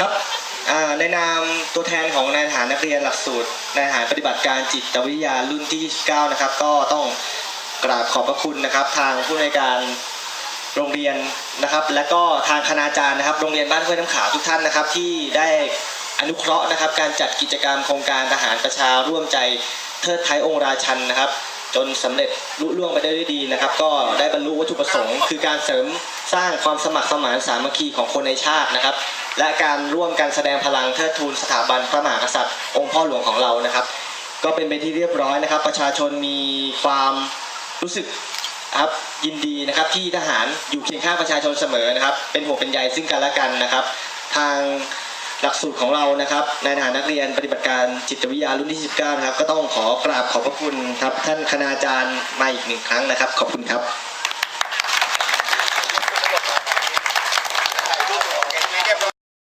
ครับในนามตัวแทนของนายทหารนักเรียนหลักสูตรนายทหารปฏิบัติการจิตวิทยารุ่นที่ 29 นะครับ ก็ต้องกราบขอบพระคุณนะครับ ทางผู้ในการโรงเรียนนะครับ และก็ทางคณาจารย์นะครับ โรงเรียนบ้านห้วยน้ำขาวทุกท่านนะครับ ที่ได้อนุเคราะห์นะครับ การจัดกิจกรรมโครงการทหารประชาร่วมใจเทิดไทยองค์ราชันนะครับ จนสำเร็จลุล่วงไปได้ด้วยดีนะครับ ก็ได้บรรลุวัตถุประสงค์ คือการเสริมสร้างความสมัครสมานสามัคคีของคนในชาตินะครับ และการร่วมกันแสดงพลังเทิดทูนสถาบันพระมหากษัตริย์ องค์พ่อหลวงของเรานะครับ ก็เป็นไปที่เรียบร้อยนะครับ ประชาชนมีความรู้สึกครับยินดีนะครับที่ทหารอยู่เคียงข้างประชาชนเสมอนะครับ เป็นห่วงเป็นใยซึ่งกันและกันนะครับ ทาง หลักสูตรของเรานะครับในฐานะนักเรียนปฏิบัติการจิตวิทยารุ่นที่ 19 นะครับ ก็ต้องขอกราบขอบพระคุณครับท่านคณาจารย์มาอีกหนึ่งครั้งนะครับ ขอบคุณครับ